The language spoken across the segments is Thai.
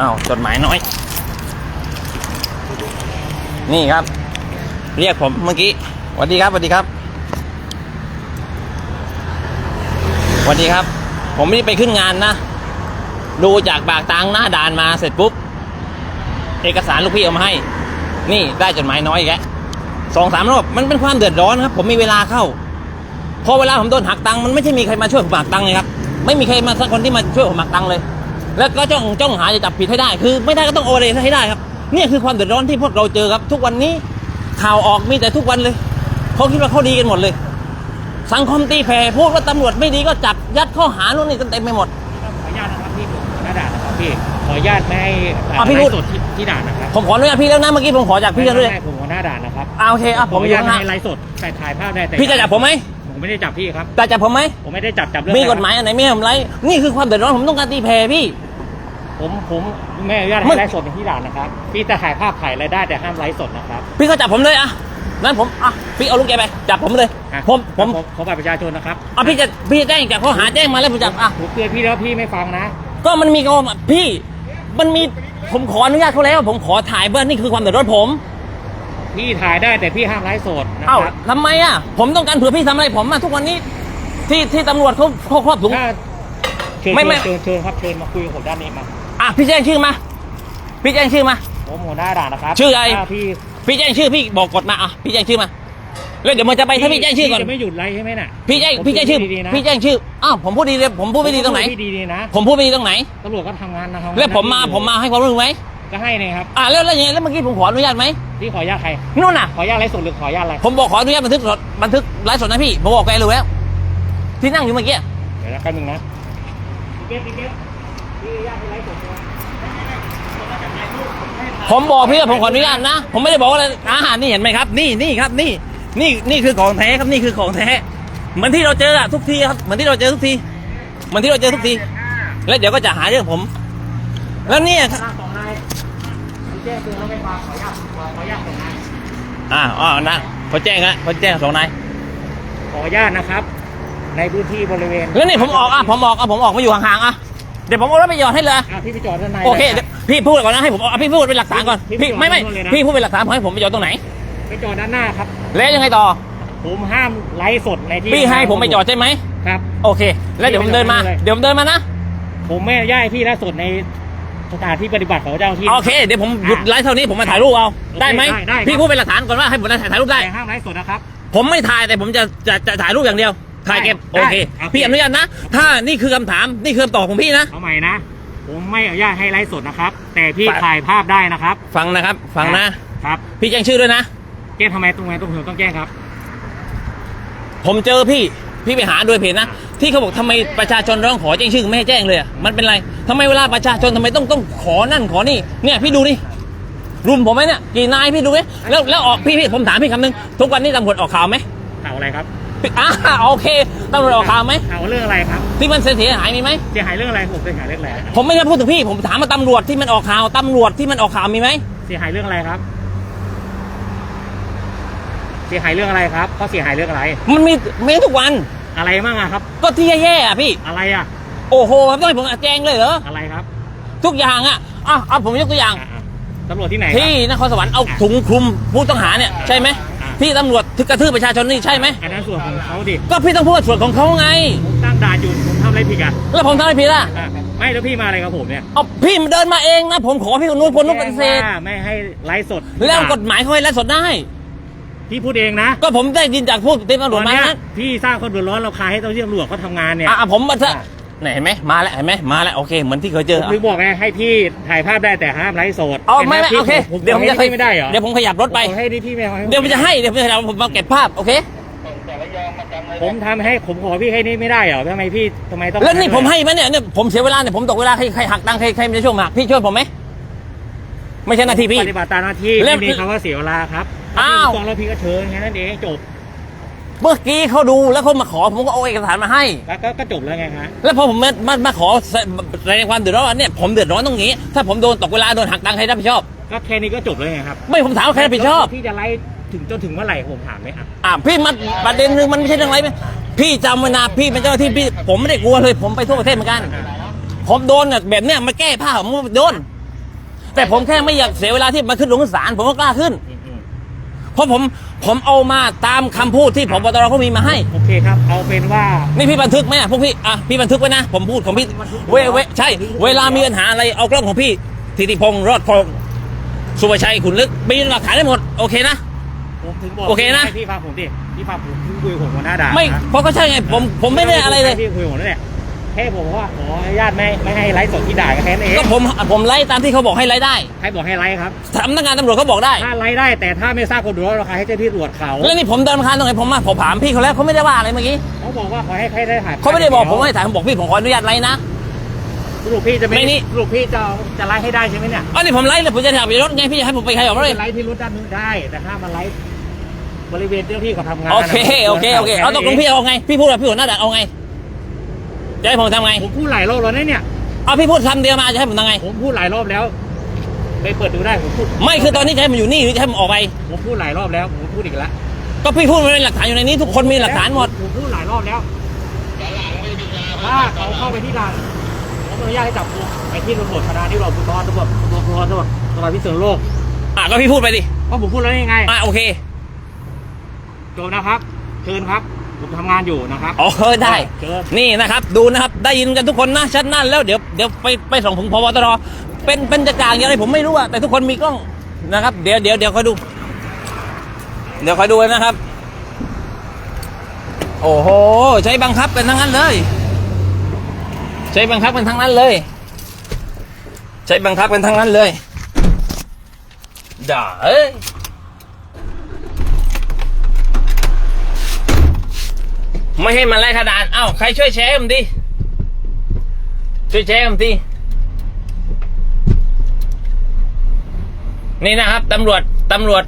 อ้าวจดหมายน้อย นี่ครับ เรียกผมเมื่อกี้สวัสดีครับสวัสดีครับสวัสดีครับ ผมไม่ได้ไปขึ้นงานนะ ดูจากปากตังหน้าด่านมาเสร็จปุ๊บ เอกสารลูกพี่เอามาให้ นี่ได้จดหมายน้อยอีกแล้วสองสามรอบมันเป็นความเดือดร้อนครับ ผมมีเวลาเข้า พอเวลาผมโดนหักตังมันไม่ใช่มีใครมาช่วยผมหักตังเลยครับ ไม่มีใครมาสักคนที่มาช่วยผมหักตังเลย แล้วก็จ้องจ้องหาจะจับผิดให้ได้ คือไม่ได้ก็ต้องโอเลให้ได้ครับเนี่ยคือความเดือดร้อนที่พวกเราเจอครับ ทุกวันนี้ข่าวออกมีแต่ทุกวันเลยเขาคิดว่าเขาดีกันหมดเลย สังคมตีแผ่พูดว่าตำรวจไม่ดีก็จับยัดข้อหาโน่นนี่กันเต็มไปหมดขออนุญาตนะครับพี่ผมหน้าด่านนะครับพี่ขออนุญาตไม่ให้อะพี่พูด ไลฟ์สดที่ที่ด่านนะครับผมขออนุญาตพี่แล้วนะเมื่อกี้ผมขอจากพี่แล้วด้วยไม่ไม่ผมขอหน้าด่านนะครับอ่าโอเคอะขผอมออนุยู่ญาตข้างหไม่น้าให้ไลฟ์สดแต่ถ่ายภาพได้แต่พี่จะจับผมไหมผมไม่ได้จับพี่ครับจะจับผมไหมผมไม่ได้จับจับเรื่องมีอะไรกฎหมายอันไหนไม่ให้ผมไลฟ์นี่คือความเดือดร้อนผมต้องการตีแผ่พี่ ผมผมไม่อนุญาตมึให้งไลฟ์สดในที่ด่านนะครับ พี่จะถ่ายภาพถ่ายอะไรได้แต่ห้ามไลฟ์สดนะครับ พี่ก็จับผมเลยอะนั้นผมอะพี่เอาลูกแกไปจับผมเลย อะผมผมขอขอบัตรประชาชนนะครับอะพี่จะพี่จะแจ้งจากข้อหาแจ้งมาแล้วผมจับอะผมเตือนพี่แล้วพี่ไม่ฟังนะก็มันมีกองพี่ มันมีผมขออนุญาตเขาแล้ว ผมขอถ่ายเพื่อนนี่คือความเดือดร้อนผมพี่ถ่ายได้แต่พี่ห้ามไลฟ์สดนะเอ้าครับทำไมอะ ผมต้องการเผื่อพี่ทำอะไรผมอะทุกวันนี้ที่ที่ตำรวจเขาเขาครอบถุง ถ้าเชิญไม่ไม่ เชิญเชิญครับเชิญมาคุยกับผมด้านนี้มา อะพี่แจ้งชื่อมา พี่แจ้งชื่อมา ผมหัวหน้าด่านนะครับชื่ออะไรถ้าพี่พี่แจ้งชื่อพี่บอกกฎมาอะพี่แจ้งชื่อมาแล้วเดี๋ยวมันจะไปถ้าพี่แจ้งชื่อก่อนจะไม่หยุดไลฟ์ใช่ไหมน่ะพี่แจ้งผมพี่แจ้งชื่อพูดดีๆนะพี่แจ้งชื่ออ้าวผมพูดดีเลยผมพูดไม่ดีตรงไหน พี่ดีๆนะผมพูดไม่ดีตรงไหน ตำรวจก็ทำงานนะครับแล้วผมมาผมมาให้ความร่วมมือไหมก็ให้เนี่ยครับอะแล้วแล้วยังไงแล้วเมื่อกี้ผมขออนุญาตไหมพี่ขออนุญาตใคร นู่นน่ะ ขออนุญาตไลฟ์สดหรือขออนุญาตอะไรผมบอกขออนุญาตบันทึกสดบันทึกไลฟ์สดนะพี่ผมบอกแกรู้แล้ว ที่นั่งอยู่เมื่อกี้ เดี๋ยวนะแป๊บนึงนะพี่เก็บพี่เก็บพี่อนุญาตให้ไลฟ์สดใช่ไหม ผมบอกพี่ว่าผมขออนุญาตนะ ผมไม่ได้บอกว่าอะไรอาหารนี่เห็นไหมครับ นี่นี่ครับ นี่ นี่นี่คือของแท้ครับนี่คือของแท้เหมือนที่เราเจออะทุกทีครับเหมือนที่เราเจอทุกทีเหมือนที่เราเจอทุกที แล้วเดี๋ยวก็จะหาเรื่องผม แล้วเนี่ยครับตั้งสองนายพี่แจ้งคือแล้วไม่ฟังขออนุญาตขออนุญาตสองนายอ่าอ๋อนะเขาแจ้งแล้วเขาแจ้งสองนายขออนุญาตนะครับ ในพื้นที่บริเวณแล้วนี่ผมออกอะผมออกอะผมออกมาอยู่ห่างๆอะเดี๋ยวผมเอารถไปหยอดให้เลยอะพี่ไปจอดด้านในโอเคลยเดี๋ยว พี่พูดก่อนนะให้ผมเอาพี่พูดเป็นหลักฐานก่อนพี่พี่พี่ไม่ไม่พูดเลยนะ พี่พูดเป็นหลักฐานผมให้ผมไปหยอดตรงไหน ไปจอดด้านหน้าครับ แล้วยังไงต่อ ผมห้ามไลฟ์สดในที่พี่ให้ผมไปจอดใช่ไหมครับ โอเค แล้วเดี๋ยวผมเดินมาพี่ไปจอดเลยเดี๋ยวผมเดินมานะผมไม่อนุญาตให้พี่ไลฟ์สดในสถานที่ปฏิบัติของเจ้าหน้าที่ โอเคเดี๋ยวผมหยุดไลฟ์เท่านี้ผมมาถ่ายรูปเอาได้ไหมได้ได้ครับ พี่พูดเป็นหลักฐานก่อนว่าให้ผมถ่ายรูปได้ แต่ห้ามไลฟ์สดนะครับ ผมไม่ถ่ายแต่ผมจะจะจะถ่ายรูปอย่างเดียวถ่ายเก็บได้โอเคโอเค พี่อนุญาตนะ ถ้านี่คือคำถามนี่คือคำตอบของพี่นะ เอาใหม่นะ ผมไม่อนุญาตให้ไลฟ์สดนะครับ แต่พี่ฝากถ่ายภาพได้นะครับ ฟังนะครับ ฟังนะ ครับ พี่แจ้งชื่อด้วยนะ แจ้งทำไมตรงไหนตรงถึงต้องแจ้งครับ ผมเจอพี่ พี่ไปหาโดยเพจนะ ที่เขาบอกทำไมประชาชนร้องขอแจ้งชื่อไม่ให้แจ้งเลยอะมันเป็นไรทำไมเวลาประชาชนทำไมต้องต้องขอนั่นขอนี่ เนี่ยพี่ดูนี่รุมผมไหมเนี่ยกี่นายพี่ดูไหมแล้วแล้วออกพี่พี่ผมถามพี่คำนึงทุกวันนี้ตำรวจออกข่าวไหมข่าวอะไรครับพี่ อ่าโอเคตำรวจออกข่าวไหมข่าวเรื่องอะไรครับ ที่มันเสียหายมีไหมเสียหายเรื่องอะไรผมเสียหายเรื่องอะไรผมไม่ได้พูดถึงพี่ ผมถามมาตำรวจที่มันออกข่าวตำรวจที่มันออกข่าวมีไหมเสียหายเรื่องอะไรครับ เสียหายเรื่องอะไรครับเขาเสียหายเรื่องอะไร มันมีมีทุกวันอะไรบ้างอะครับ ก็ที่แย่ๆอะพี่ อะไรอะโอ้โหครับต้องให้ผมแจ้งเลยเหรออะไรครับ ทุกอย่างอะอะเอาผมยกตัวอย่างอะอะตำรวจที่ไหนครับที่นครสวรรค์เอาถุงคลุมผู้ต้องหาเนี่ยใช่ไหม อ่าที่ตำรวจทึกกระทืบประชาชนนี่ใช่ไหมอันนั้นส่วนของเขาดิก็พี่ต้องพูดส่วนของเขาไงผมตั้งด่านอยู่ผมทำอะไรผิดอะแล้วผมทำอะไรผิดล่ะอะไม่แล้วพี่มาอะไรกับผมเนี่ยเอาพี่เดินมาเองนะผมขอพี่คนนู้นคนนู้นปฏิเสธแจ้งว่าไม่ให้ไลฟ์สดแล้วกฎหมายเขาให้ไลฟ์สดได้ พี่พูดเองนะก็ผมได้ยินจากผู้เต็มตำรวจมาตอนเนี้ยนะพี่สร้างคนเดือดร้อนเราคายให้เจ้าหน้าที่ตำรวจเขาทำงานเนี่ย อะอะผมมาซะอะ ไหนเห็นไหมมาแล้วเห็นไหมมาแล้วโอเคเหมือนที่เคยเจอผมถึงบอกไงให้พี่ถ่ายภาพได้แต่ห้ามไลฟ์สดเอาไม่ไม่ห็นหโอเคพี่ผมเดี๋ยวผมจะให้ไม่ได้เหรอเดี๋ยวผมขยับรถไปผมให้นี่พี่ไม่ให้เดี๋ยวผมจะให้เดี๋ยวผมจะให้ผมมาเก็บภาพโอเคผมทำให้ผมขอพี่ให้นี่ไม่ได้เหรอทำไมพี่ทำไมต้องแล้วนี่ผมให้ไหมเนี่ยเนี่ยผมเสียเวลาเนี่ยผมตกเวลาใครใครหักตังค์ใครใครมันจะช่วยผมหักพี่ช่วยผมไหมไม่ใช่หน้าที่พี่ปฏิบัติตามหน้าที่แล้วไม่มีคำว่าเสียเวลาครับอ้าวฟ้องแล้วพี่ก็เชิญแค่นั้นเองจบ เมื่อกี้เขาดูแล้วเขามาขอผมก็เอาเอกสารมาให้ แล้วก็ก็จบแล้วไงฮะ แล้วพอผมมามามาขอแสดงความเดือดร้อนเนี่ยผมเดือดร้อนตรงนี้ ถ้าผมโดนตกเวลาโดนหักตังค์ใครรับผิดชอบ ก็แค่นี้ก็จบแล้วไงครับไม่ผมถามว่าใครรับผิดชอบแล้วพี่จะไล่ถึงจนถึงเมื่อไหร่ผมถามไหมอะอะพี่มันประเด็นคือมันไม่ใช่เรื่องอะไรไหมพี่จำไว้นะพี่เป็นเจ้าหน้าที่พี่ผมไม่ได้กลัวเลย ผมไปทั่วประเทศเหมือนกัน ผมโดนเนี่ยแบบเนี้ยมาแก้ผ้าผมก็โดน แต่ผมแค่ไม่อยากเสียเวลาที่มาขึ้นลงขึ้นศาลผมก็กล้าขึ้นอืมอืมเพราะผม ผมเอามาตามคำพูดที่ผมบตรเขามีมาให้ โอเคครับ เอาเป็นว่า นี่พี่บันทึกไหมอะพวกพี่อะพี่บันทึกไว้นะ ผมพูดของพี่บันทึกเวเวใช่ เวลามีปัญหาอะไรเอากล้องของพี่ธิติพงศ์รอดพงศ์สุภชัยขุนลึกมีหลักฐานได้หมดโอเคนะ ผมถึงบอกโอเคนะ ให้พี่ฟังผมดิ พี่ฟังผมเพิ่งคุยกับผมหัวหน้าด่านไม่นะเพราะก็ใช่ไงผมผมไม่ได้อะไรเลย พี่คุยกับผมนั่นแหละ แค่ผมว่าขออนุญาตไม่ไม่ให้ไลฟ์สดที่ด่านก็แค่นั้นเองก็ผมผมไล่ตามที่เขาบอกให้ไล่ได้ใครบอกให้ไลฟ์ครับสำนักงานตำรวจเขาบอกได้ ถ้าไลฟ์ได้แต่ถ้าไม่ทราบคนดูแลราคาให้เจ้าที่ตรวจเขาแล้วนี่ผมเดินคานตรงไหนผมมาผมถามพี่เขาแล้วเขาไม่ได้ว่าอะไรเมื่อกี้เขาบอกว่าขอให้ใครได้ถ่ายเขาไม่ได้บอกผมให้ถ่ายผมบอกพี่ผมขออนุญาตไล่นะสรุปพี่จะไม่นี่สรุปพี่จะจะไลฟ์ให้ได้ใช่ไหมเนี่ยอ๋อนี่ผมไล่เลยผมจะถ่ายไปรถไงพี่จะให้ผมไปใครออกรถเลยไลฟ์ที่รถด้านนู้นได้แต่ถ้ามาไลฟ์บริเวณเจ้าที่เขาทำงานโอเคโอเคโอเคเอาตกลงพี่เอาไงพี่พูดกับพี่หัวหน้าด่านเอาไง จะให้ผมทำไง ผมพูดหลายรอบแล้วนะเนี่ย เอาพี่พูดคำเดียวมาจะให้ผมทำไง ผมพูดหลายรอบแล้ว ไปเปิดดูได้ผมพูดไม่คือตอนนี้จะให้ผมอยู่นี่หรือจะให้ผมออกไป ผมพูดหลายรอบแล้ว ผมพูดอีกแล้วก็พี่พูดมาในหลักฐานอยู่ในนี้ทุกคนมีหลักฐานหมด ผมพูดหลายรอบแล้วถ้าเขาเข้าไปที่ด่านผมอนุญาตให้จับกุมไปที่ตำรวจธนาที่เราตำรวจตำรวจตำรวจตำรวจตำรวจตำรวจพิสูจน์โลกอะก็พี่พูดไปดิเพราะผมพูดแล้วยังไงอะโอเคโจนะครับ เชิญครับ ผมทำงานอยู่นะครับโอเคได้ เชิญ นี่นะครับดูนะครับได้ยินกันทุกคนนะชัดนั่นแล้วเดี๋ยวเดี๋ยวไปไปส่งผมพบตรเป็นเป็นจะกลางอย่างไรผมไม่รู้อะแต่ทุกคนมีกล้องนะครับ เดี๋ยวเดี๋ยวเดี๋ยวคอยดู เดี๋ยวคอยดูนะครับ โอ้โหใช้บังคับกันทั้งนั้นเลย ใช้บังคับกันทั้งนั้นเลย ใช้บังคับกันทั้งนั้นเลยด่าเอ้ย ไม่ให้มันไล่ขดานเอ้าใครช่วยแชร์ผมดิ ช่วยแชร์ผมดิ นี่นะครับตำรวจตำรวจ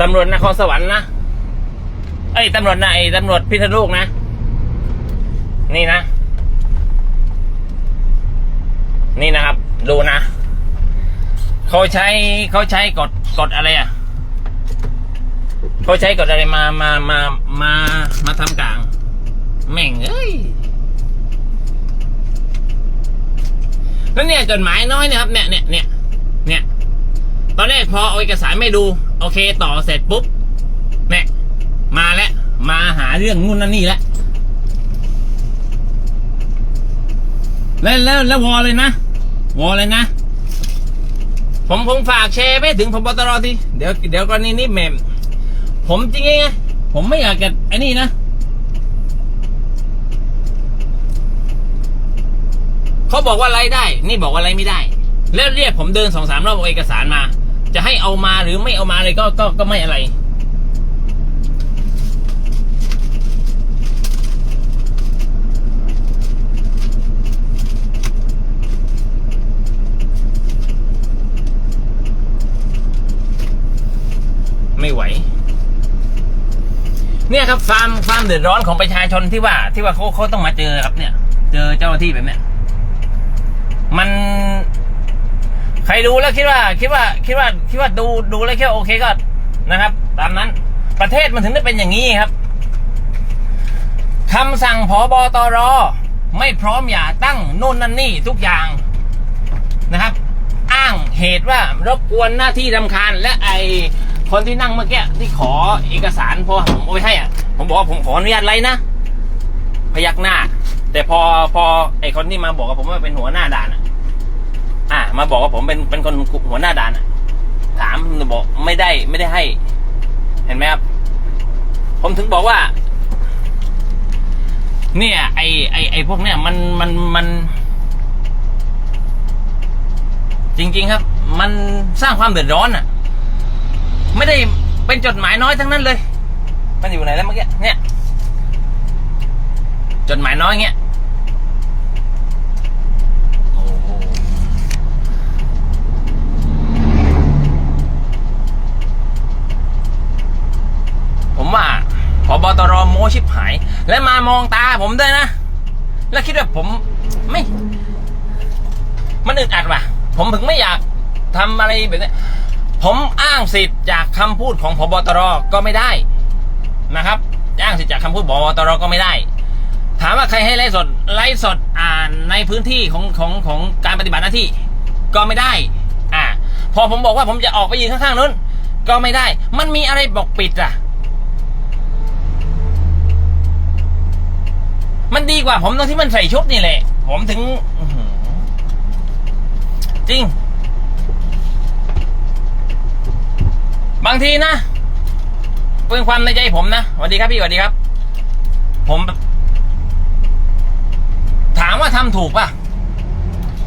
ตำรวจนครสวรรค์นะ เอ้ยตำรวจไหนตำรวจพิษณุโลกนะ นี่นะ นี่นะครับ ดูนะ เขาใช้เขาใช้กฎกฎอะไรอะ เขาใช้กฎอะไรมามามามามาทำกลาง แม่งเอ้ยแล้วเนี่ยจดหมายน้อยเนี่ยครับเนี่ยเนี่ยเนี่ยเนี่ยตอนแรกพอเอาเอกสารไม่ดู โอเค ต่อเสร็จปุ๊บเนี่ยมาแล้วมาหาเรื่องนู่นนั่นนี่แล้วแล้วแล้วแล้ววอเลยนะ วอเลยนะ ผมผมฝากแชร์ไปถึงพบตรทีเดี๋ยวเดี๋ยวกรณีนี้แม่ ผมจริงไงผมไม่อยากจะไอ้นี่นะ เขาบอกว่าไล่ได้ นี่บอกว่าไล่ไม่ได้ แล้วเรียกผมเดินสองสามรอบเอาเอกสารมา จะให้เอามาหรือไม่เอามาเลยก็ก็ก็ไม่อะไร ไม่ไหว เนี่ยครับฟาร์มฟาร์มเดือดร้อนของประชาชนที่ว่า ที่ว่าเขาเขาต้องมาเจอครับ เนี่ย เจอเจ้าหน้าที่แบบเนี้ยมัน ใครดูแล้วคิดว่า คิดว่า คิดว่า คิดว่าดูดูแล้วคิดว่าโอเคก็นะครับ ตามนั้น ประเทศมันถึงได้เป็นอย่างนี้ครับคำสั่งผบตรไม่พร้อมอย่าตั้งโน่นนั่นนี่ทุกอย่างนะครับ อ้างเหตุว่ารบกวนหน้าที่รำคาญและไอ คนที่นั่งเมื่อกี้ที่ขอเอกสารพอผมเอาไปให้อะ ผมบอกว่าผมขออนุญาตไรนะพยักหน้า แต่พอพอไอคนที่มาบอกกับผมว่าเป็นหัวหน้าด่านอะ อะมาบอกว่าผมเป็นเป็นคนหัวหน้าด่านอะ ถามบอกไม่ได้ไม่ได้ให้ เห็นไหมครับ ผมถึงบอกว่า เนี่ย ไอไอไอพวกเนี่ยมันมันมัน จริง ๆ ครับ มันสร้างความเดือดร้อนอะ ไม่ได้เป็นจดหมายน้อยทั้งนั้นเลย มันอยู่ไหนแล้วเมื่อกี้ เนี่ย จดหมายน้อยเงี้ย โอ้โห ผมว่าพอบตรโมชิบหาย และมามองตาผมด้วยนะ แล้วคิดว่าผมไม่ มันอึดอัดว่ะ ผมถึงไม่อยากทำอะไรแบบนี้ ผมอ้างสิทธิ์จากคำพูดของพบตรก็ไม่ได้นะครับ อ้างสิทธิ์จากคำพูดพบตรก็ไม่ได้ ถามว่าใครให้ไลฟ์สดไลฟ์สดอ่าในพื้นที่ของของของการปฏิบัติหน้าที่ ก็ไม่ได้ อ่า พอผมบอกว่าผมจะออกไปยืนข้างๆนู้นก็ไม่ได้ มันมีอะไรบอกปิดอะ มันดีกว่าผมตรงที่มันใส่ชุดนี่แหละ ผมถึงจริงางทีนะเป็นความในใจผมนะสวัสดีครับพี่สวัสดีครับ ผม ถามว่าทำถูกป่ะ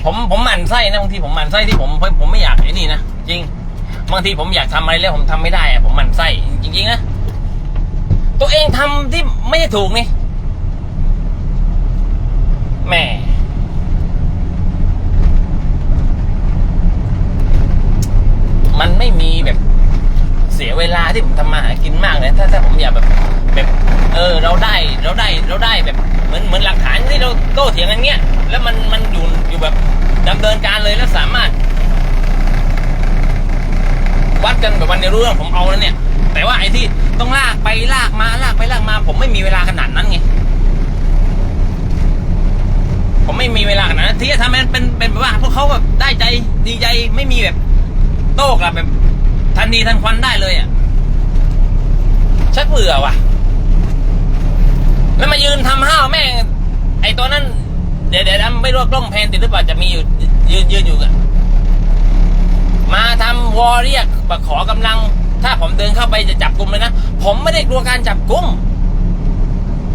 ผมผมหมั่นไส้นะบางทีผมหมั่นไส้ที่ผมผมไม่อยากไอ้นี่นะจริง บางทีผมอยากทำอะไรแล้วผมทำไม่ได้อะผมหมั่นไส้จริงๆนะตัวเองทำที่ไม่ได้ถูกนี่แหม่มันไม่มีแบบ เสียเวลาที่ผมทำมาหากินมากเลยถ้าถ้าผมอยากแบบแบบเออเราได้เราได้เราได้แบบเหมือนเหมือนหลักฐานที่เราโต้เถียงกันเงี้ยแล้วมันมันอยู่อยู่แบบดำเนินการเลยแล้วสามารถวัดกันแบบวันเดียวรู้เรื่องผมเอาแล้วเนี่ย แต่ว่าไอ้ที่ต้องลากไปลากมาลากไปลากมา ผมไม่มีเวลาขนาดนั้นไงผมไม่มีเวลาขนาดนั้นที่จะทำให้มันเป็นเป็นแบบว่าพวกเขาแบบได้ใจดีใจไม่มีแบบ โต้กลับแบบ ทันทีทันควันได้เลยอะชักเบื่อว่ะ แล้วมายืนทำห้าวแม่ง ไอตัวนั้น เดี๋ยวเดี๋ยวไม่รู้ว่ากล้องแพนติดหรือเปล่าจะมีอยู่ ยืนยืนอยู่กันมาทำวอเรียกมาขอกำลัง ถ้าผมเดินเข้าไปจะจับกลุ่มเลยนะ ผมไม่ได้กลัวการจับกลุ่ม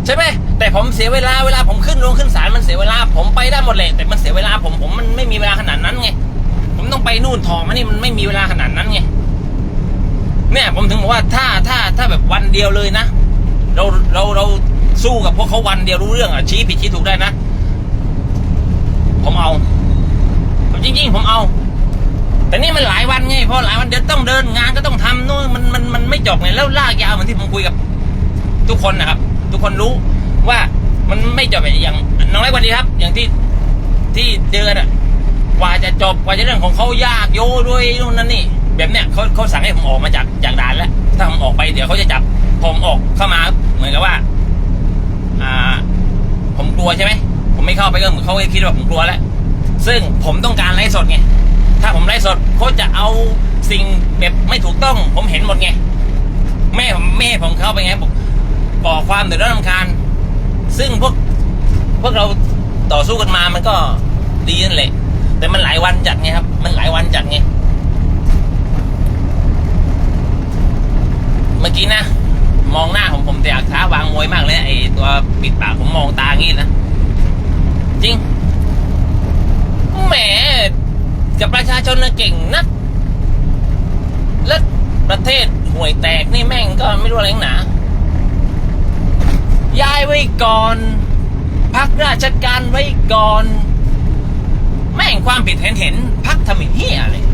ใช่ไหมแต่ผมเสียเวลาเวลาผมขึ้นลงขึ้นศาลมันเสียเวลา ผมไปได้หมดเลยแต่มันเสียเวลาผมผมมันไม่มีเวลาขนาดนั้นไง ผมต้องไปนู่นทองมานี่มันไม่มีเวลาขนาดนั้นไง เนี่ยผมถึงบอกว่าถ้าถ้าถ้าแบบวันเดียวเลยนะ เราเราเราสู้กับพวกเขาวันเดียวรู้เรื่องอะชี้ผิดชี้ถูกได้นะ ผมเอาผมจริง ๆ ผมเอา แต่นี่มันหลายวันไงพราะหลายวันเดี๋ยวต้องเดินงานก็ต้องทำโน่นมันมันมันไม่จบไงแล้วลากยาวเหมือนที่ผมคุยกับ ทุกคนนะครับ ทุกคนรู้ว่ามันไม่จบอย่างน้องเล็กวันดีครับ อย่างที่ที่เจอน่ะกว่าจะจบกว่าจะเรื่องของเขายากโยด้วยนู่นนั่นนี่ แบบเนี้ยเขาเขาสั่งให้ผมออกมาจากจากด่านแล้ว ถ้าผมออกไปเดี๋ยวเขาจะจับ ผมออกเข้ามาเหมือนกับว่า อ่า ผมกลัวใช่ไหมผมไม่เข้าไปก็เหมือนเขาคิดว่าผมกลัวแล้วซึ่งผมต้องการไลฟ์สดไงถ้าผมไลฟ์สดเขาจะเอาสิ่งแบบไม่ถูกต้อง ผมเห็นหมดไงแม่ผมแม่ผมเข้าไปไงบอกก่อความเดือดร้อนรำคาญซึ่งพวกพวกเราต่อสู้กันมามันก็ดีนั่นแหละแต่มันหลายวันจัดไงครับ มันหลายวันจัดไง เมื่อกี้นะ มองหน้าผมผมแต่อยากท้าวางมวยมากเลยไอตัวปิดปากผมมองตางี้นะ จริง แหม กับประชาชนนะเก่งนักแล้วประเทศห่วยแตกนี่แม่งก็ไม่รู้อะไรหนาย้ายไว้ก่อน พักราชการไว้ก่อน แม่งความผิดเห็นเห็นพักทำไอ้เหี้ยเลย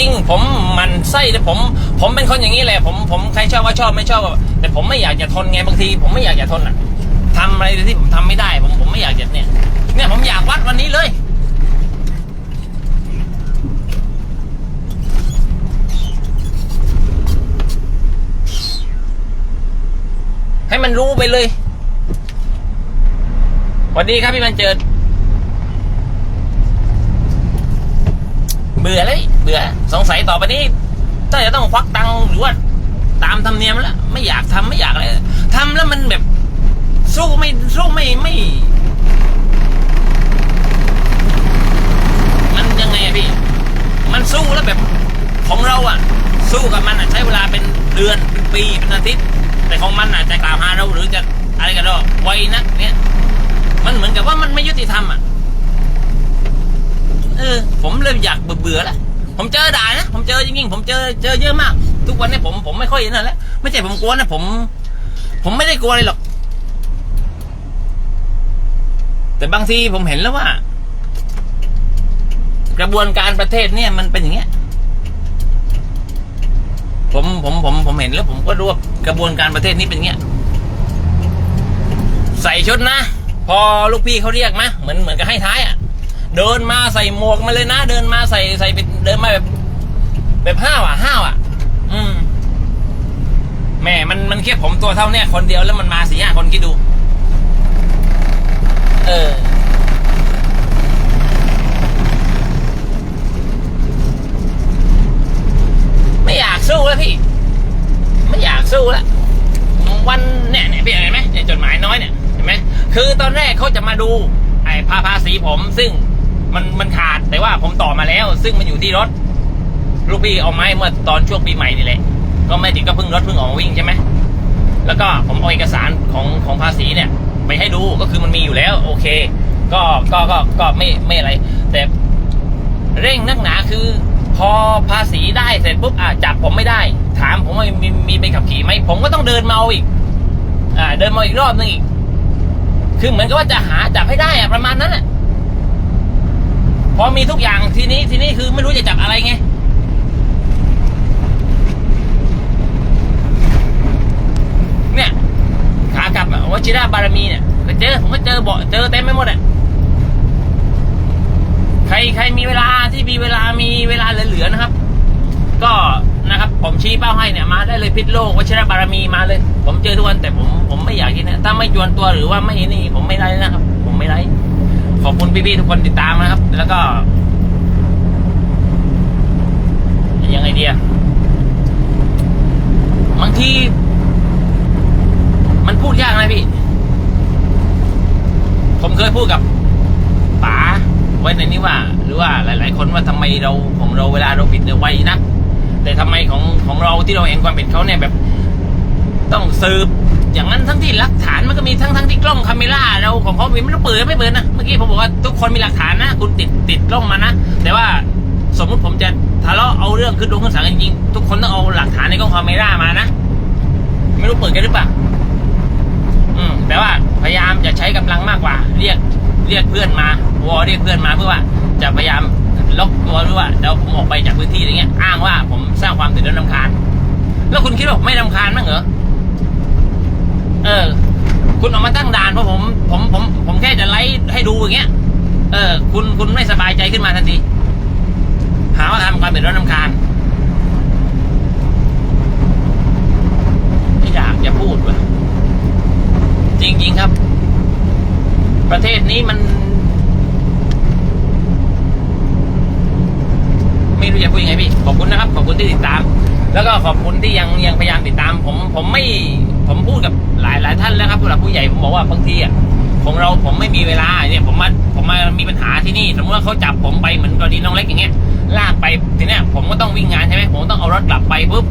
จริงผมมันไส้แต่ผม ผมเป็นคนอย่างนี้แหละ ผมผมใครชอบก็ชอบไม่ชอบก็แต่ผมไม่อยากจะทนไงบางที ผมไม่อยากจะทนอะทำอะไรที่ผมทำไม่ได้ ผมผมไม่อยากจะเนี่ย เนี่ยผมอยากวัดวันนี้เลยให้มันรู้ไปเลยสวัสดีครับพี่มันเจิด เบื่อเลยเบื่อ สงสัยต่อไปนี้ถ้าจะต้องควักตังหรือว่าตามธรรมเนียมแล้วไม่อยากทำไม่อยากอะไรทำแล้วมันแบบ สู้ไม่สู้ไม่ไม่ มันยังไงพี่ มันสู้แล้วแบบของเราอะ สู้กับมันอะใช้เวลาเป็นเดือนเป็นปีเป็นอาทิตย์ แต่ของมันอะจะกล่าวหาเราหรือจะอะไรกันเราไวนักเนี่ยมันเหมือนกับว่ามันไม่ยุติธรรมอะ เออ ผมเลยอยากเบื่อเบื่อแล้วผมเจอด่านะ ผมเจอจริงๆผมเจอเจอเยอะมาก ทุกวันนี้ผมผมไม่ค่อยนั่นแล้วไม่ใช่ผมกลัวนะผม ผมไม่ได้กลัวอะไรหรอก แต่บางทีผมเห็นแล้วว่า กระบวนการประเทศเนี่ยมันเป็นอย่างเงี้ยผมผมผมผมเห็นแล้วผมก็รู้ว่ากระบวนการประเทศนี้เป็นอย่างเงี้ย ใส่ชุดนะ พอลูกพี่เขาเรียกมาเหมือนเหมือนกับให้ท้ายอะ เดินมาใส่หมวกมาเลยนะ เดินมาใส่ใส่เป็นเดินมาแบบ แบบห้าวอะห้าวอะ อืมแม่มันมันแค่ผมตัวเท่าเนี้ยคนเดียวแล้วมันมาสี่ห้าคนคิดดู เออ ไม่อยากสู้แล้วพี่ ไม่อยากสู้แล้ววันเนี่ยเนี่ยพี่เห็นไหมเนี่ยจดหมายน้อยเนี่ยเห็นไหมคือตอนแรกเขาจะมาดูไอ้ภาภาษีผมซึ่ง มันมันขาดแต่ว่าผมต่อมาแล้ว ซึ่งมันอยู่ที่รถ ลูกพี่เอาไม้เมื่อตอนช่วงปีใหม่นี่แหละ ก็ไม่ติดก็เพิ่งรถเพิ่งออกมาวิ่งใช่ไหมแล้วก็ผมเอาเอกสารของของภาษีเนี่ย ไปให้ดูก็คือมันมีอยู่แล้ว โอเค ก็ก็ก็ก็ไม่ไม่อะไร แต่เร่งนักหนาคือ พอภาษีได้เสร็จปุ๊บอะจับผมไม่ได้ ถามผมว่ามีมีใบขับขี่ไหมผมก็ต้องเดินมาเอาอีก อ่า เดินมาอีกรอบนึงอีก คือเหมือนกับว่าจะหาจับให้ได้อะประมาณนั้นอะ พอมีทุกอย่างทีนี้ทีนี้คือไม่รู้จะจับอะไรไงเนี่ยขากลับอะวชิระบารมีเนี่ยก็เจอผมก็เจอบ่เจอเต็มไปหมดอะใครใครมีเวลาที่มีเวลามีเวลาเหลือๆนะครับ ก็นะครับ ผมชี้เป้าให้เนี่ยมาได้เลยพิษโลกวชิระบารมีมาเลย ผมเจอทุกวันแต่ผมผมไม่อยากกินนะถ้าไม่จวนตัวหรือว่าไม่นี่ผมไม่ไลฟ์นะครับ ผมไม่ไลฟ์ ขอบคุณพี่ๆทุกคนติดตามนะครับ แล้วก็ ยังไงเดียบางทีมันพูดยากนะพี่ ผมเคยพูดกับป๋าไว้ในนี้ว่า หรือว่าหลาย ๆ คนว่าทำไมเราของเราเวลาเราผิดเนี่ยไวนะแต่ทำไมของของเราที่เราเห็นความผิดเขาเนี่ยแบบ ต้องสืบ อย่างนั้นทั้งที่หลักฐานมันก็มีทั้งทั้งที่กล้องคาเมล่าเราของเขาไม่ต้องเปิดไม่เปิดนะเมื่อกี้ผมบอกว่าทุกคนมีหลักฐานนะ คุณติดติดกล้องมานะ แต่ว่าสมมุติผมจะทะเลาะเอาเรื่องขึ้นลงขึ้นศาลจริงๆทุกคนต้องเอาหลักฐานในกล้องคาเมล่ามานะ ไม่รู้เปิดกันหรือเปล่าอืมแต่ว่าพยายามจะใช้กำลังมากกว่า เรียกเรียกเพื่อนมาวอเรียกเพื่อนมาเพื่อว่า จะพยายามล็อกตัวหรือว่าเดี๋ยวผมออกไปจากพื้นที่อะไรเงี้ย อ้างว่าผมสร้างความเดือดร้อนรำคาญแล้วคุณคิดว่าไม่รำคาญมั้งเหรอ เออ คุณออกมาตั้งด่านเพราะผม ผมผม ผมแค่จะไลฟ์ให้ดูอย่างเงี้ย เออ คุณคุณไม่สบายใจขึ้นมาทันทีหาว่าทำความเดือดร้อนรำคาญไม่อยากจะพูดว่ะจริง ๆ ครับ ประเทศนี้มัน ไม่รู้จะพูดยังไงพี่ขอบคุณนะครับ ขอบคุณที่ติดตาม แล้วก็ขอบคุณที่ยังยังพยายามติดตาม ผมผมไม่ผมพูดกับหลายหลายท่านแล้วครับผู้หลักผู้ใหญ่ผมบอกว่าบางทีอะของเราผมไม่มีเวลาเนี่ยผมมาผมมามีปัญหาที่นี่สมมติว่าเขาจับผมไปเหมือนกรณีน้องเล็กอย่างเงี้ยลากไปทีเนี้ยผมก็ต้องวิ่งงานใช่ไหมผมต้องเอารถกลับไปปุ๊บ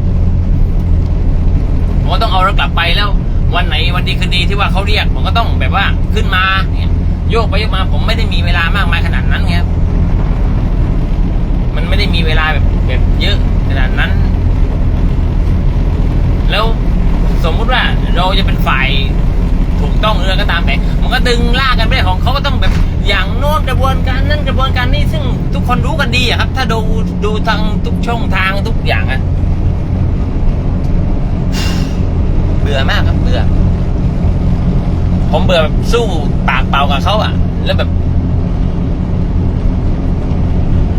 ผมก็ต้องเอารถกลับไปแล้ว วันไหนวันดีคืนดีที่ว่าเขาเรียก ผมก็ต้องแบบว่าขึ้นมาเนี่ยโยกไปโยกมาผมไม่ได้มีเวลามากมายขนาดนั้นไงครับ มันไม่ได้มีเวลาแบบแบบเยอะขนาดนั้น แล้วสมมุติว่าเราจะเป็นฝ่ายถูกต้องเรือก็ตามแต่ มันก็ดึงลากกันไปของเขาก็ต้องแบบอย่างโน้นกระบวนการนั้นกระบวนการนี้ซึ่งทุกคนรู้กันดีอะครับ ถ้าดูดูทางทุกช่องทางทุกอย่างอะเบื่อมากครับเบื่อ ผมเบื่อแบบสู้ปากเปล่ากับเขาอะแล้วแบบ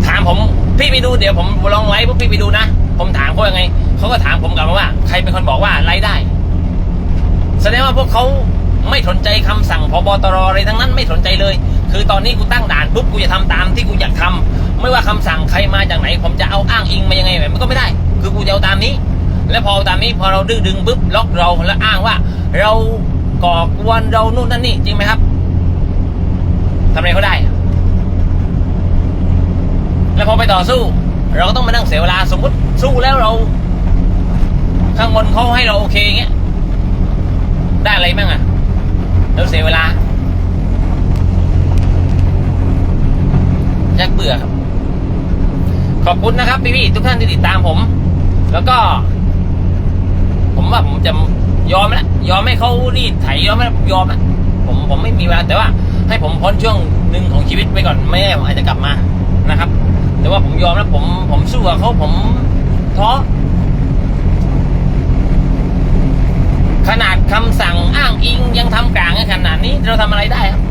ถามผม พี่ไปดูเดี๋ยวผมลองไลฟ์พวกพี่ไปดูนะ ผมถามเขายังไง เขาก็ถามผมกลับมาว่า ใครเป็นคนบอกว่าไลฟ์ได้ แสดงว่าพวกเขาไม่สนใจคำสั่งพบตรอะไรทั้งนั้นไม่สนใจเลย คือตอนนี้กูตั้งด่านปุ๊บกูจะทำตามที่กูอยากทำไม่ว่าคำสั่งใครมาจากไหน ผมจะเอาอ้างอิงมายังไงแบบมันก็ไม่ได้ คือกูจะเอาตามนี้ แล้วพอเอาตามนี้พอเราดื้อดึงปุ๊บล็อกเราแล้วอ้างว่า เราก่อกวนเรานู่นนั่นนี่จริงไหมครับทำอะไรเขาได้ ไปต่อสู้ เราก็ต้องมานั่งเสียเวลาสมมติสู้แล้วเรา ข้างบนเขาให้เราโอเคอย่างเงี้ยได้อะไรบ้างอะเราเสียเวลาชักเบื่อครับ ขอบคุณนะครับพี่ๆทุกท่านที่ติดตามผม แล้วก็ ผมว่าผมจะยอมแล้วยอมให้เขารีดไถยอมแล้วยอมแล้วผมผมไม่มีเวลาแต่ว่า ให้ผมพ้นช่วงหนึ่งของชีวิตไปก่อนไม่แน่ผมอาจจะกลับมานะครับ แต่ว่าผมยอมแล้วผมผมสู้กับเขาผมท้อขนาดคำสั่งอ้างอิงยังทำกลางขนาดนี้เราทำอะไรได้ครับ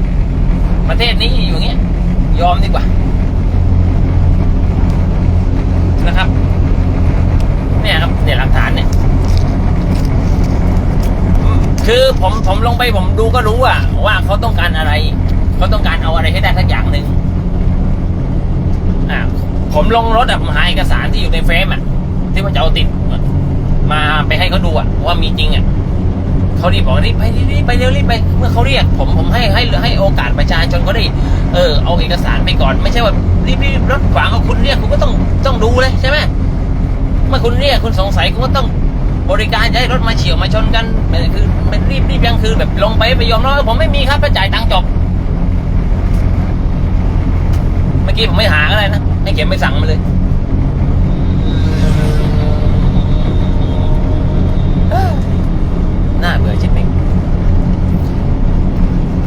ประเทศนี้อยู่เงี้ย ยอมดีกว่า นะครับ เนี่ยครับเนี่ยหลักฐานเนี่ย คือผมผมลงไปผมดูก็รู้อะว่าเขาต้องการอะไร เขาต้องการเอาอะไรให้ได้สักอย่างหนึ่ง ผมลงรถอะผมหาเอกสารที่อยู่ในเฟรมอะที่ว่าจะเอาติด มาไปให้เขาดูอะว่ามีจริงอะเขารีบบอกรีบไปรีบไปเร็วรีบไป เมื่อเขาเรียก ผมผมให้ให้ให้โอกาสประชาชนเขาได้เออเอาเอกสารไปก่อน ไม่ใช่ว่ารีบรีบรถขวางเอาคุณเรียกคุณก็ต้องต้องดูเลยใช่ไหมเมื่อคุณเรียกคุณสงสัยคุณก็ต้องบริการจะให้รถมาเฉียวมาชนกันมันคือมันรีบรีบยังคือแบบลงไปไปยอมรับผมไม่มีครับไปจ่ายตังค์จบ เมื่อกี้ผมไม่หาอะไรนะ ให้เขียนไปสั่งมาเลยน่าเบื่อชิบหนึ่ง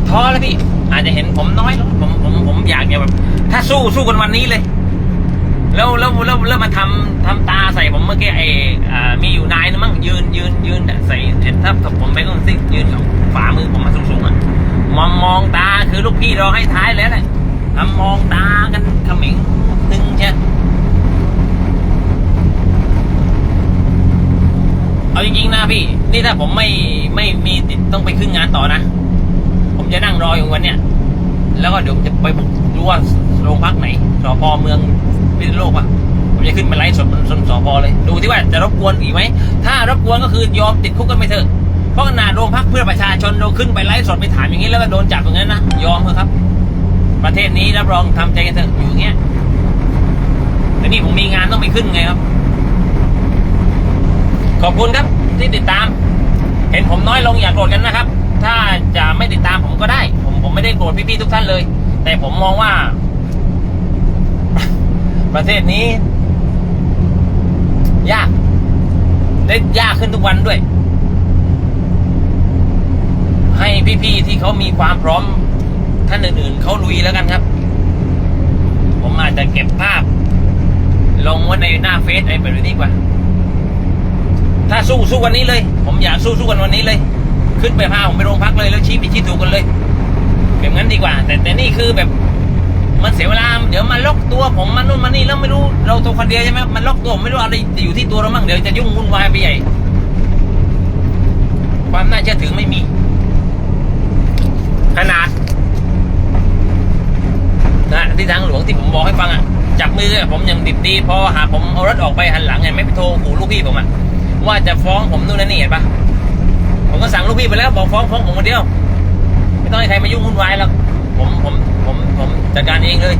ท้อแล้วพี่ อาจจะเห็นผมน้อยแลงผมผมผมอยากจะแบบ ถ้าสู้สู้กันวันนี้เลย แล้วแล้วแล้วแล้วมาทำทำตาใส่ผมเมื่อกี้ไอ้อ่ามีอยู่นายนะมั้งยืนยืนยืนใส่เห็นถ้าผมไปก็ซิยืนเอาฝ่ามือผมมาสูงๆอะมองมองตาคือลูกพี่รอให้ท้ายแล้วแหละทำมองตากันขมิง ตึงใช่เอาจริงๆนะพี่ นี่ถ้าผมไม่ไม่มีติดต้องไปขึ้นงานต่อนะ ผมจะนั่งรออยู่วันเนี้ยแล้วก็เดี๋ยวจะไปบุกดูว่าโรงพักไหนสพเมืองพิษณุโลกอะผมจะขึ้นไปไลฟ์สดบนสสพเลย ดูที่ว่าจะรบกวนอีกไหม ถ้ารบกวนก็คือยอมติดคุกกันไปเถอะ เพราะขนาดโรงพักเพื่อประชาชนเราขึ้นไปไลฟ์สดไปถามอย่างนี้แล้วก็โดนจับอย่างนั้นนะ ยอมเถอะครับ ประเทศนี้รับรองทำใจกันเถอะอยู่อย่างเงี้ย แต่นี่ผมมีงานต้องไปขึ้นไงครับ ขอบคุณครับที่ติดตาม เห็นผมน้อยลงอย่าโกรธกันนะครับ ถ้าจะไม่ติดตามผมก็ได้ ผมผมไม่ได้โกรธพี่ๆทุกท่านเลย แต่ผมมองว่า ประเทศนี้ ยากได้ยากขึ้นทุกวันด้วย ให้พี่ๆที่เขามีความพร้อมท่านอื่นๆเขาลุยแล้วกันครับ ผมอาจจะเก็บภาพ ลงไว้ในหน้าเฟซไอะไรแบบนี้ดีกว่า ถ้าสู้สู้วันนี้เลย ผมอยากสู้สู้กันวันนี้เลย ขึ้นไปพาผมไปโรงพักเลยแล้วชี้ผิดชี้ถูกกันเลย แบบนั้นดีกว่า แต่แต่นี่คือแบบมันเสียเวลาเดี๋ยวมาล็อกตัวผมมานู่นมานี่แล้วไม่รู้เราตัวคนเดียวใช่ไหมมันล็อกตัวไม่รู้อะไรจะอยู่ที่ตัวเรามั่งเดี๋ยวจะยุ่งวุ่นวายไปใหญ่ ความน่าเชื่อถือไม่มี ขนาดนะที่ทางหลวงที่ผมบอกให้ฟังอะ จับมือผมยังดิบดีพอหาผมเอารถออกไปหันหลังไงไม่ไปโทรขู่ลูกพี่ผมอะว่าจะฟ้องผมนู่นนั่นนี่เห็นปะผมก็สั่งลูกพี่ไปแล้วบอกฟ้องฟ้องผมคนเดียว ไม่ต้องให้ใครมายุ่งวุ่นวายหรอกผมผมผมผมจัดการเองเลย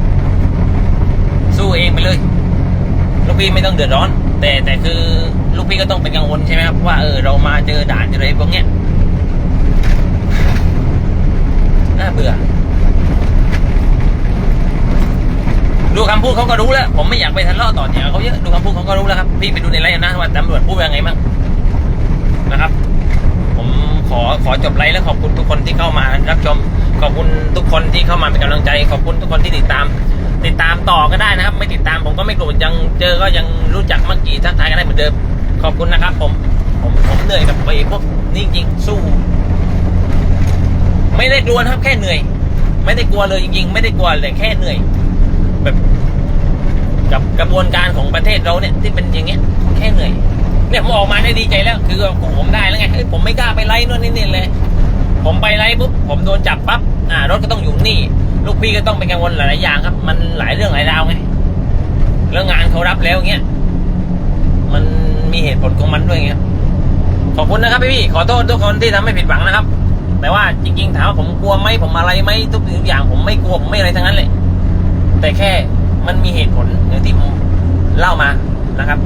สู้เองไปเลยลูกพี่ไม่ต้องเดือดร้อน แต่แต่คือลูกพี่ก็ต้องเป็นกังวลใช่ไหมครับว่าเออเรามาเจอด่านเจออะไรพวกเนี้ยน่าเบื่อ ดูคำพูดเขาก็รู้แล้ว ผมไม่อยากไปทะเลาะต่อเนี่ยเขาเยอะดูคำพูดเขาก็รู้แล้วครับ พี่ไปดูในไลน์นะว่าตำรวจพูดว่าไงบ้างนะครับ ผมขอขอจบไลฟ์แล้วขอบคุณทุกคนที่เข้ามารับชมขอบคุณทุกคนที่เข้ามาเป็นกำลังใจ ขอบคุณทุกคนที่ติดตาม ติดตามต่อก็ได้นะครับ ไม่ติดตามผมก็ไม่โกรธยังเจอก็ยังรู้จักเมื่อกี้ทักทายกันได้เหมือนเดิมขอบคุณนะครับ ผม ผมผมเหนื่อยกับไอ้พวกนี่จริงสู้ ไม่ได้กลัวนะครับแค่เหนื่อย ไม่ได้กลัวเลยจริง ๆ ไม่ได้กลัวเลยแค่เหนื่อย แบบกับกระบวนการของประเทศเราเนี่ยที่เป็นอย่างเงี้ยแค่เหนื่อยเนี่ยผมออกมาได้ดีใจแล้ว คือผมได้แล้วไงเฮ้ยผมไม่กล้าไปไล่นู่นนี่เลย ผมไปไล่ปุ๊บผมโดนจับปั๊บอ่ารถก็ต้องอยู่นี่ ลูกพี่ก็ต้องเป็นกังวลหลายๆอย่างครับ มันหลายเรื่องหลายราวไงแล้วงานเขารับแล้วเงี้ยมันมีเหตุผลของมันด้วยไงขอบคุณนะครับพี่พี่ขอโทษทุกคนที่ทำให้ผิดหวังนะครับ แต่ว่าจริงๆถามว่าผมกลัวไหมผมอะไรไหมทุกอย่างผมไม่กลัวผมไม่อะไรทั้งนั้นเลย แต่แค่มันมีเหตุผลอย่างที่ผมเล่ามานะครับ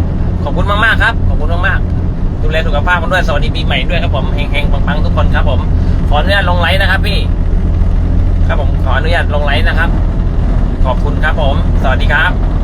ขอบคุณมากๆครับ ขอบคุณมากๆดูแลสุขภาพกันด้วยสวัสดีปีใหม่ด้วยครับผมแห่งๆปังๆทุกคนครับ ผมขออนุญาตลงไลน์นะครับ พี่ ครับผมขออนุญาตลงไลน์นะครับ ขอบคุณครับผม สวัสดีครับ